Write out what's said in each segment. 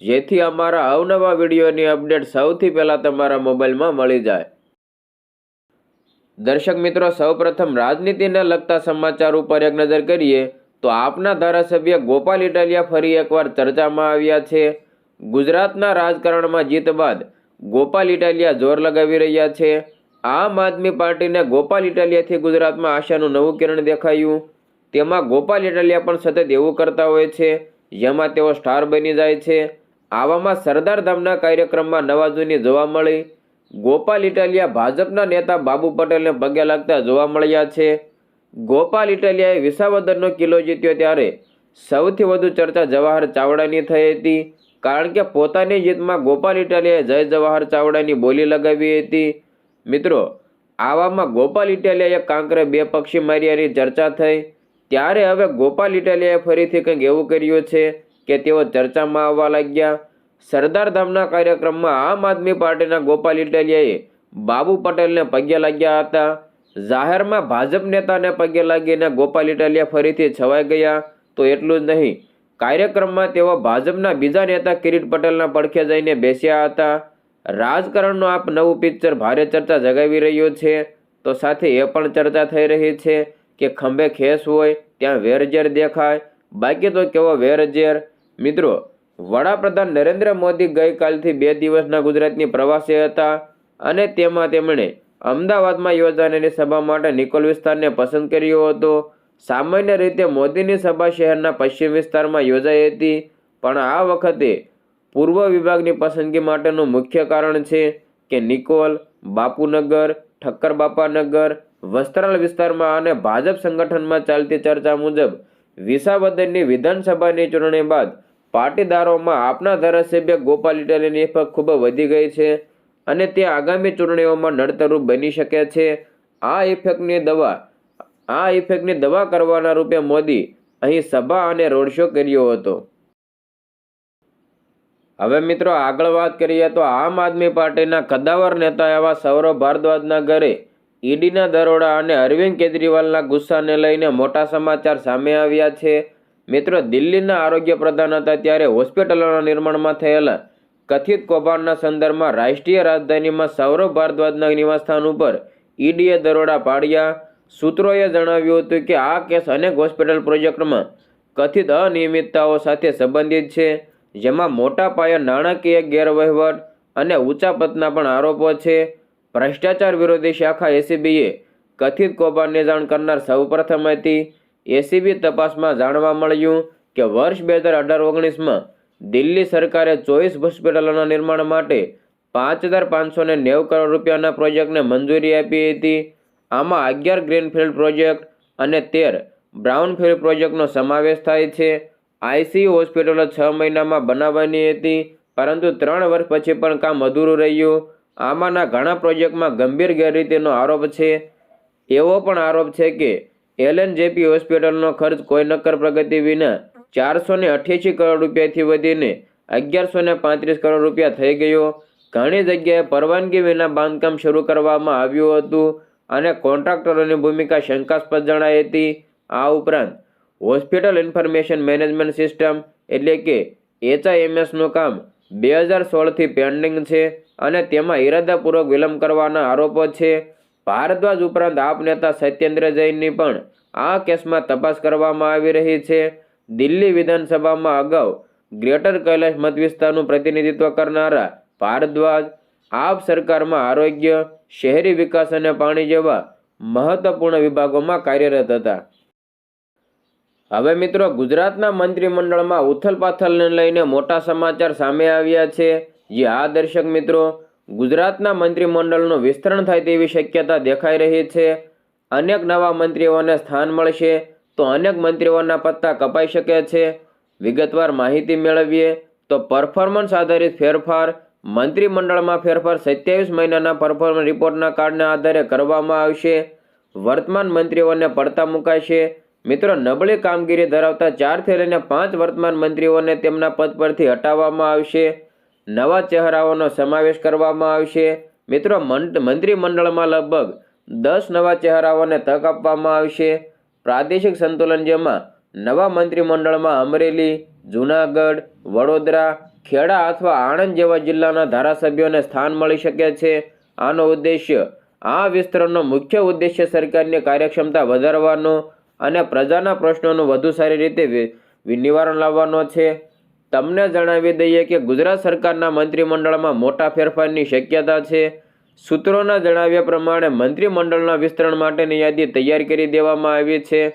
જેથી અમારા અવનવા વિડીયોની અપડેટ સૌથી પહેલાં તમારા મોબાઈલમાં મળી જાય. દર્શક મિત્રો, સૌપ્રથમ રાજનીતિને લગતા સમાચાર ઉપર એક નજર કરીએ, તો આપના ધારાસભ્ય ગોપાલ ઇટાલિયા ફરી એકવાર ચર્ચામાં આવ્યા છે. ગુજરાતના રાજકારણમાં જીત બાદ ગોપાલ ઇટાલિયા જોર લગાવી રહ્યા છે. આમ આદમી પાર્ટીને ગોપાલ ઇટાલિયાથી ગુજરાતમાં આશાનું નવું કિરણ દેખાયું. તેમાં ગોપાલ ઇટાલિયા પણ સતત એવું કરતા હોય છે, જેમાં તેઓ સ્ટાર બની જાય છે. આવામાં સરદાર ધામના કાર્યક્રમમાં નવાજૂની જોવા મળી. ગોપાલ ઇટાલિયા ભાજપના નેતા બાબુ પટેલને પગે લાગતા જોવા મળ્યા છે. ગોપાલ ઇટાલિયાએ વિસાવદરનો કિલ્લો જીત્યો ત્યારે સૌથી વધુ ચર્ચા જવાહર ચાવડાની થઈ હતી, કારણ કે પોતાની જીતમાં ગોપાલ ઇટાલિયાએ જય જવાહર ચાવડાની બોલી લગાવી હતી. મિત્રો, આવામાં ગોપાલ ઇટાલિયાએ કાંકરે બે પક્ષી માર્યાની ચર્ચા થઈ. ત્યારે હવે ગોપાલ ઇટાલિયાએ ફરીથી કંઈક એવું કર્યું છે કે તેઓ ચર્ચામાં આવવા લાગ્યા. સરદાર ધામના કાર્યક્રમમાં આમ આદમી પાર્ટીના ગોપાલ ઇટાલિયાએ બાબુ પટેલને પગે લાગ્યા હતા. જાહેરમાં ભાજપ નેતાને પગે લાગીને ગોપાલ ઇટાલિયા ફરીથી છવાઈ ગયા. તો એટલું જ નહીં, કાર્યક્રમમાં તેઓ ભાજપના બીજા નેતા કિરીટ પટેલના પડખે જઈને બેસ્યા હતા. રાજકારણનું આપ નવું પિક્ચર ભારે ચર્ચા જગાવી રહ્યું છે. તો સાથે એ પણ ચર્ચા થઈ રહી છે કે ખંભે ખેસ હોય, ત્યાં વેરઝેર દેખાય. બાકી તો કેવો વેરઝેર? મિત્રો વડાપ્રધાન નરેન્દ્ર મોદી ગઈકાલથી બે દિવસના ગુજરાતની પ્રવાસે હતા અને તેમાં તેમણે અમદાવાદમાં યોજાનારી સભા માટે નિકોલ વિસ્તારને પસંદ કર્યો હતો. સામાન્ય રીતે મોદીની સભા શહેરના પશ્ચિમ વિસ્તારમાં યોજાઈ હતી, પણ આ વખતે પૂર્વ વિભાગની પસંદગી માટેનું મુખ્ય કારણ છે કે નિકોલ, બાપુનગર ઠક્કર બાપાનગર વસ્ત્રાલ વિસ્તારમાં અને ભાજપ સંગઠનમાં ચાલતી ચર્ચા મુજબ વિસાવદનની વિધાનસભાની ચૂંટણી બાદ પાટીદારોમાં આપના ધારાસભ્ય ગોપાલ ઇટાલીની ઇફેક્ટ ખૂબ વધી ગઈ છે અને તે આગામી ચૂંટણીઓમાં નડતરરૂપ બની શકે છે. આ ઇફેક્ટની દવા, આ ઇફેક્ટની દવા કરવાના રૂપે મોદી અહીં સભા અને રોડ શો કર્યો હતો. હવે મિત્રો આગળ વાત કરીએ તો આમ આદમી પાર્ટીના કદાવર નેતા એવા સૌરવ ભારદ્વાજના ઘરે ઈડીના દરોડા અને અરવિંદ કેજરીવાલના ગુસ્સાને લઈને મોટા સમાચાર સામે આવ્યા છે. મિત્રો, દિલ્હીના આરોગ્ય પ્રધાન હતા ત્યારે હોસ્પિટલોના નિર્માણમાં થયેલા કથિત કૌભાંડના સંદર્ભમાં રાષ્ટ્રીય રાજધાનીમાં સૌરભ ભારદ્વાજના નિવાસસ્થાન ઉપર ઈડીએ દરોડા પાડ્યા. સૂત્રોએ જણાવ્યું હતું કે આ કેસ અનેક હોસ્પિટલ પ્રોજેક્ટમાં કથિત અનિયમિતતાઓ સાથે સંબંધિત છે, જેમાં મોટા પાયે નાણાકીય ગેરવહીવટ અને ઊંચા પદના પણ આરોપો છે. ભ્રષ્ટાચાર વિરોધી શાખા એસીબીએ કથિત કૌભાંડને જાણ કરનાર સૌપ્રથમ હતી. એસીબી તપાસમાં જાણવા મળ્યું કે વર્ષ બે હજાર અઢાર ઓગણીસમાં દિલ્હી સરકારે ચોવીસ હોસ્પિટલોના નિર્માણ માટે પાંચ હજાર પાંચસો ને નેવું કરોડ રૂપિયાના પ્રોજેક્ટને મંજૂરી આપી હતી. આમાં અગિયાર ગ્રીનફિલ્ડ પ્રોજેક્ટ અને તેર બ્રાઉનફિલ્ડ પ્રોજેક્ટનો સમાવેશ થાય છે. આઈસીયુ હોસ્પિટલો છ મહિનામાં બનાવવાની હતી, પરંતુ ત્રણ વર્ષ પછી પણ કામ અધૂરું રહ્યું. આમાંના ઘણા પ્રોજેક્ટમાં ગંભીર ગેરરીતિનો આરોપ છે. એવો પણ આરોપ છે કે એલએનજેપી હોસ્પિટલનો ખર્ચ કોઈ નક્કર પ્રગતિ વિના ચારસો ને અઠ્યાસી કરોડ રૂપિયાથી વધીને અગિયારસો ને પાંત્રીસ કરોડ રૂપિયા થઈ ગયો. ઘણી જગ્યાએ પરવાનગી વિના બાંધકામ શરૂ કરવામાં આવ્યું હતું અને કોન્ટ્રાક્ટરોની ભૂમિકા શંકાસ્પદ જણાઈ હતી. આ ઉપરાંત હોસ્પિટલ ઇન્ફોર્મેશન મેનેજમેન્ટ સિસ્ટમ એટલે કે એચઆઈએમએસનું કામ બે હજાર સોળથી પેન્ડિંગ છે અને તેમાં ઇરાદાપૂર્વક વિલંબ કરવાના આરોપો છે. ભારદ્વાજ ઉપરાંત આપ નેતા સત્યેન્દ્ર જૈનની પણ આ કેસમાં તપાસ કરવામાં આવી રહી છે. દિલ્હી વિધાનસભામાં અગાઉ ગ્રેટર કૈલાશ મત વિસ્તારનું પ્રતિનિધિત્વ કરનારા ભારદ્વાજ આપ સરકારમાં આરોગ્ય, શહેરી વિકાસ અને પાણી જેવા મહત્વપૂર્ણ વિભાગોમાં કાર્યરત હતા. હવે મિત્રો ગુજરાતના મંત્રીમંડળમાં ઉથલપાથલને લઈને મોટા સમાચાર સામે આવ્યા છે. જે આ દર્શક મિત્રો ગુજરાતના મંત્રીમંડળનું વિસ્તરણ થાય તેવી શક્યતા દેખાઈ રહી છે. અનેક નવા મંત્રીઓને સ્થાન મળશે તો અનેક મંત્રીઓના પત્તા કપાઈ શકે છે. વિગતવાર માહિતી મેળવીએ તો પરફોર્મન્સ આધારિત ફેરફાર, મંત્રીમંડળમાં ફેરફાર સત્યાવીસ મહિનાના પરફોર્મન્સ રિપોર્ટના કાર્ડના આધારે કરવામાં આવશે. વર્તમાન મંત્રીઓને પડતા મુકાશે. મિત્રો, નબળી કામગીરી ધરાવતા ચારથી લઈને પાંચ વર્તમાન મંત્રીઓને તેમના પદ પરથી હટાવવામાં આવશે. નવા ચહેરાઓનો સમાવેશ કરવામાં આવશે. મિત્રો મંત- મંત્રીમંડળમાં લગભગ દસ નવા ચહેરાઓને તક આપવામાં આવશે. પ્રાદેશિક સંતુલન જેમાં નવા મંત્રીમંડળમાં અમરેલી, જૂનાગઢ, વડોદરા, ખેડા અથવા આણંદ જેવા જિલ્લાના ધારાસભ્યોને સ્થાન મળી શકે છે. આનો ઉદ્દેશ્ય આ વિસ્તરણનો મુખ્ય ઉદ્દેશ્ય સરકારની કાર્યક્ષમતા વધારવાનો અને પ્રજાના પ્રશ્નોનું વધુ સારી રીતે નિવારણ લાવવાનો છે. તમને જણાવી દઈએ કે ગુજરાત સરકારના મંત્રીમંડળમાં મોટા ફેરફારની શક્યતા છે. સૂત્રોના જણાવ્યા પ્રમાણે મંત્રીમંડળના વિસ્તરણ માટેની યાદી તૈયાર કરી દેવામાં આવી છે.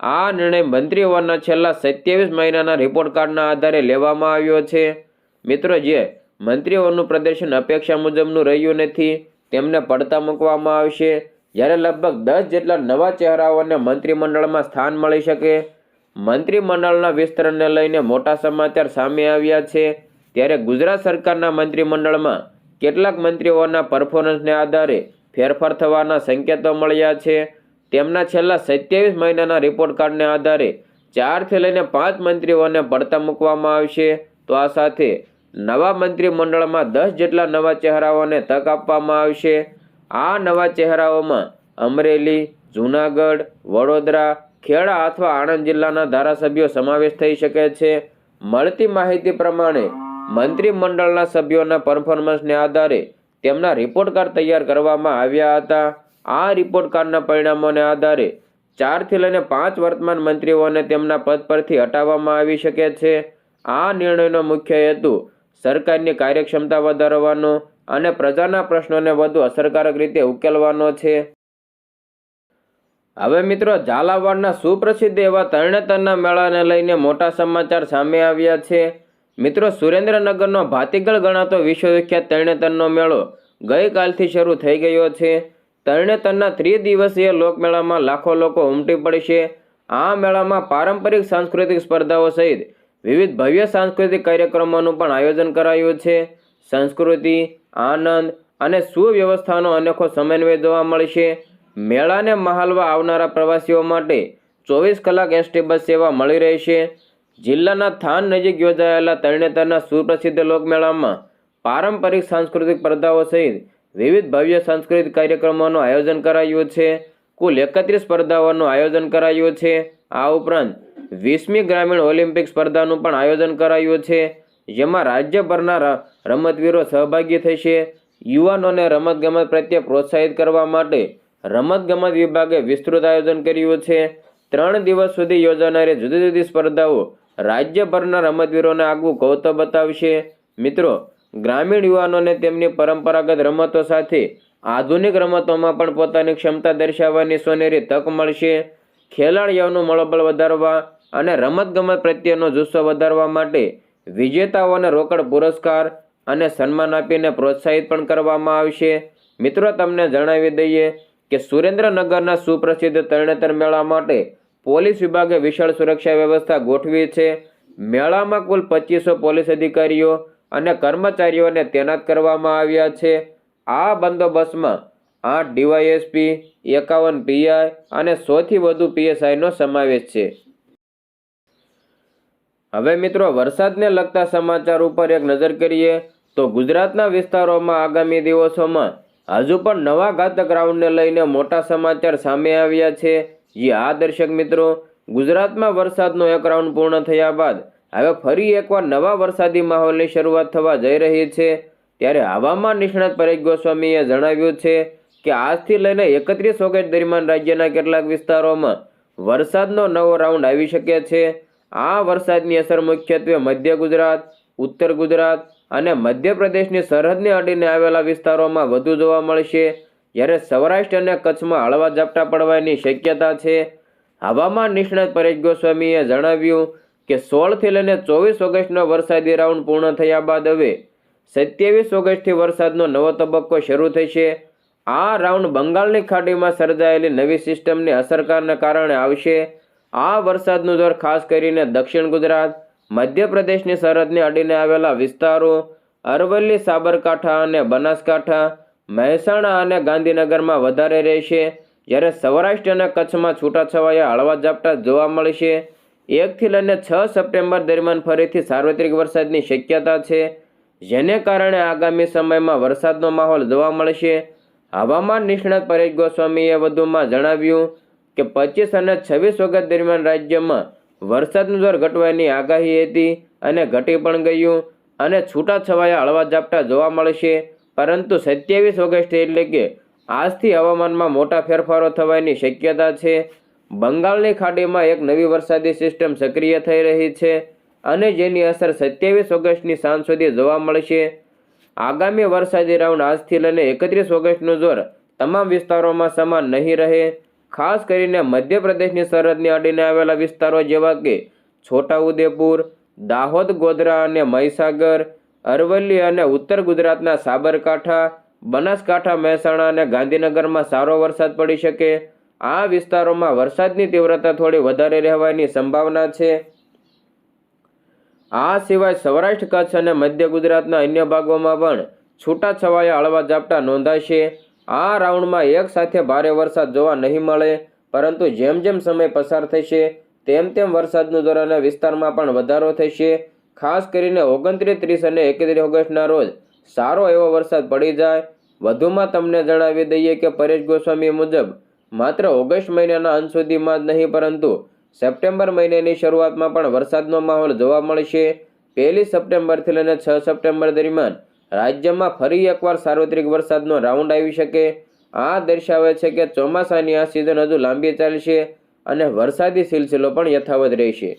આ નિર્ણય મંત્રીઓના છેલ્લા સત્યાવીસ મહિનાના રિપોર્ટ કાર્ડના આધારે લેવામાં આવ્યો છે. મિત્રો, જે મંત્રીઓનું પ્રદર્શન અપેક્ષા મુજબનું રહ્યું નથી, તેમને પડતા મૂકવામાં આવશે. જ્યારે લગભગ દસ જેટલા નવા ચહેરાઓને મંત્રીમંડળમાં સ્થાન મળી શકે મંત્રીમંડળના વિસ્તરણને લઈને મોટા સમાચાર સામે આવ્યા છે. ત્યારે ગુજરાત સરકારના મંત્રીમંડળમાં કેટલાક મંત્રીઓના પરફોર્મન્સને આધારે ફેરફાર થવાના સંકેતો મળ્યા છે. તેમના છેલ્લા સત્યાવીસ મહિનાના રિપોર્ટ કાર્ડને આધારે ચારથી લઈને પાંચ મંત્રીઓને પડતા મૂકવામાં આવશે. તો આ સાથે નવા મંત્રીમંડળમાં દસ જેટલા નવા ચહેરાઓને તક આપવામાં આવશે. આ નવા ચહેરાઓમાં અમરેલી, જૂનાગઢ, વડોદરા ખેડા અથવા આણંદ જિલ્લાના ધારાસભ્યો સમાવેશ થઈ શકે છે. મળતી માહિતી પ્રમાણે મંત્રીમંડળના સભ્યોના પરફોર્મન્સને આધારે તેમના રિપોર્ટ કાર્ડ તૈયાર કરવામાં આવ્યા હતા. આ રિપોર્ટ કાર્ડના પરિણામોને આધારે ચારથી લઈને પાંચ વર્તમાન મંત્રીઓને તેમના પદ પરથી હટાવવામાં આવી શકે છે. આ નિર્ણયનો મુખ્ય હેતુ સરકારની કાર્યક્ષમતા વધારવાનો અને પ્રજાના પ્રશ્નોને વધુ અસરકારક રીતે ઉકેલવાનો છે. હવે મિત્રો, ઝાલાવાડના સુપ્રસિદ્ધ એવા તરણેતરના મેળાને લઈને મોટા સમાચાર સામે આવ્યા છે. મિત્રો, સુરેન્દ્રનગરનો ભાતીગળ ગણાતો વિશ્વવિખ્યાત તરણેતરનો મેળો ગઈકાલથી શરૂ થઈ ગયો છે. તરણેતરના ત્રિદિવસીય લોકમેળામાં લાખો લોકો ઉમટી પડશે આ મેળામાં પારંપરિક સાંસ્કૃતિક સ્પર્ધાઓ સહિત વિવિધ ભવ્ય સાંસ્કૃતિક કાર્યક્રમોનું પણ આયોજન કરાયું છે. સંસ્કૃતિ, આનંદ અને સુવ્યવસ્થાનો અનેખો સમન્વય જોવા મળશે મેળાને મહાલવા આવનારા પ્રવાસીઓ માટે ચોવીસ કલાક એસટી બસ સેવા મળી રહેશે જિલ્લાના થાન નજીક યોજાયેલા તરણેતરના સુપ્રસિદ્ધ લોકમેળામાં પારંપરિક સાંસ્કૃતિક સ્પર્ધાઓ સહિત વિવિધ ભવ્ય સાંસ્કૃતિક કાર્યક્રમોનું આયોજન કરાયું છે. કુલ એકત્રીસ સ્પર્ધાઓનું આયોજન કરાયું છે. આ ઉપરાંત વીસમી ગ્રામીણ ઓલિમ્પિક સ્પર્ધાનું પણ આયોજન કરાયું છે. જેમાં રાજ્યભરના રમતવીરો સહભાગી થશે. યુવાનોને રમતગમત પ્રત્યે પ્રોત્સાહિત કરવા માટે રમતગમત વિભાગે વિસ્તૃત આયોજન કર્યું છે. ત્રણ દિવસ સુધી યોજાનારી જુદી જુદી સ્પર્ધાઓ રાજ્યભરના રમતવીરોને આગવું ગૌતવ બતાવશે. મિત્રો, ગ્રામીણ યુવાનોને તેમની પરંપરાગત રમતો સાથે આધુનિક રમતોમાં પણ પોતાની ક્ષમતા દર્શાવવાની સોનેરી તક મળશે. ખેલાડીઓનું મનોબળ વધારવા અને રમતગમત પ્રત્યેનો જુસ્સો વધારવા માટે વિજેતાઓને રોકડ પુરસ્કાર અને સન્માન આપીને પ્રોત્સાહિત પણ કરવામાં આવશે. મિત્રો, તમને જણાવી દઈએ કે સુરેન્દ્રનગરના સુપ્રસિદ્ધ તરણેતર મેળા માટે પોલીસ વિભાગે વિશાળ સુરક્ષા વ્યવસ્થા ગોઠવી છે. મેળામાં કુલ પચીસો પોલીસ અધિકારીઓ અને કર્મચારીઓને તૈનાત કરવામાં આવ્યા છે. આ બંદોબસ્તમાં આઠ ડીવાયએસપી, એકાવન પીઆઈ અને સોથી વધુ પીએસઆઈનો સમાવેશ છે. હવે મિત્રો, વરસાદને લગતા સમાચાર ઉપર એક નજર કરીએ તો ગુજરાતના વિસ્તારોમાં આગામી દિવસોમાં હજુ પણ નવા ઘાતક રાઉન્ડને લઈને મોટા સમાચાર સામે આવ્યા છે. જે આ દર્શક મિત્રો, ગુજરાતમાં વરસાદનો એક રાઉન્ડ પૂર્ણ થયા બાદ હવે ફરી એકવાર નવા વરસાદી માહોલની શરૂઆત થવા જઈ રહી છે. ત્યારે હવામાન નિષ્ણાત પરેશ ગોસ્વામીએ જણાવ્યું છે કે આજથી લઈને એકત્રીસ ઓગસ્ટ દરમિયાન રાજ્યના કેટલાક વિસ્તારોમાં વરસાદનો નવો રાઉન્ડ આવી શકે છે. આ વરસાદની અસર મુખ્યત્વે મધ્ય ગુજરાત, ઉત્તર ગુજરાત અને મધ્યપ્રદેશની સરહદને અડીને આવેલા વિસ્તારોમાં વધુ જોવા મળશે. જ્યારે સૌરાષ્ટ્ર અને કચ્છમાં હળવા ઝાપટા પડવાની શક્યતા છે. હવામાન નિષ્ણાત પરેશ ગોસ્વામીએ જણાવ્યું કે સોળથી લઈને ચોવીસ ઓગસ્ટનો વરસાદી રાઉન્ડ પૂર્ણ થયા બાદ હવે સત્યાવીસ ઓગસ્ટથી વરસાદનો નવો તબક્કો શરૂ થશે. આ રાઉન્ડ બંગાળની ખાડીમાં સર્જાયેલી નવી સિસ્ટમની અસરકારને કારણે આવશે. આ વરસાદનું જોર ખાસ કરીને દક્ષિણ ગુજરાત મધ્યપ્રદેશની સરહદને અડીને આવેલા વિસ્તારો અરવલ્લી, સાબરકાંઠા અને બનાસકાંઠા, મહેસાણા અને ગાંધીનગરમાં વધારે રહેશે. જ્યારે સૌરાષ્ટ્ર અને કચ્છમાં છૂટાછવાયા હળવા ઝાપટા જોવા મળશે. એકથી લઈને છ સપ્ટેમ્બર દરમિયાન ફરીથી સાર્વત્રિક વરસાદની શક્યતા છે. જેને કારણે આગામી સમયમાં વરસાદનો માહોલ જોવા મળશે. હવામાન નિષ્ણાત પરેશ ગોસ્વામીએ વધુમાં જણાવ્યું કે પચીસ અને છવ્વીસ ઓગસ્ટ દરમિયાન રાજ્યમાં વરસાદનું જોર ઘટવાની આગાહી હતી અને ઘટી પણ ગયું અને છૂટાછવાયા હળવા ઝાપટા જોવા મળશે. પરંતુ સત્યાવીસ ઓગસ્ટ એટલે કે આજથી હવામાનમાં મોટા ફેરફારો થવાની શક્યતા છે. બંગાળની ખાડીમાં એક નવી વરસાદી સિસ્ટમ સક્રિય થઈ રહી છે અને જેની અસર સત્યાવીસ ઓગસ્ટની સાંજ સુધી જોવા મળશે. આગામી વરસાદી રાઉન્ડ આજથી લઈને એકત્રીસ ઓગસ્ટનું જોર તમામ વિસ્તારોમાં સમાન નહીં રહે. ખાસ કરીને મધ્યપ્રદેશની સરહદની અડીને આવેલા વિસ્તારો જેવા કે છોટાઉદેપુર, દાહોદ, ગોધરા અને મહીસાગર, અરવલ્લી અને ઉત્તર ગુજરાતના સાબરકાંઠા, બનાસકાંઠા, મહેસાણા અને ગાંધીનગરમાં સારો વરસાદ પડી શકે. આ વિસ્તારોમાં વરસાદની તીવ્રતા થોડી વધારે રહેવાની સંભાવના છે. આ સિવાય સૌરાષ્ટ્ર, કચ્છ અને મધ્ય ગુજરાતના અન્ય ભાગોમાં પણ છૂટાછવાયા હળવા ઝાપટા નોંધાશે. આ રાઉન્ડમાં એક સાથે ભારે વરસાદ જોવા નહીં મળે, પરંતુ જેમ જેમ સમય પસાર થશે, તેમ તેમ વરસાદનું ધોરણ વિસ્તારમાં પણ વધારો થશે. ખાસ કરીને ઓગણત્રીસ, ત્રીસ અને એકત્રીસ ઓગસ્ટના રોજ સારો એવો વરસાદ પડી જાય. વધુમાં તમને જણાવી દઈએ કે પરેશ ગોસ્વામી મુજબ માત્ર ઓગસ્ટ મહિનાના અંત સુધીમાં જ નહીં, પરંતુ સપ્ટેમ્બર મહિનાની શરૂઆતમાં પણ વરસાદનો માહોલ જોવા મળશે. પહેલી સપ્ટેમ્બરથી લઈને છ સપ્ટેમ્બર દરમિયાન રાજ્યમાં ફરી એકવાર સાર્વત્રિક વરસાદનો રાઉન્ડ આવી શકે. આ દર્શાવે છે કે ચોમાસાની આ સિઝન હજુ લાંબી ચાલશે અને વરસાદી સિલસિલો પણ યથાવત રહેશે.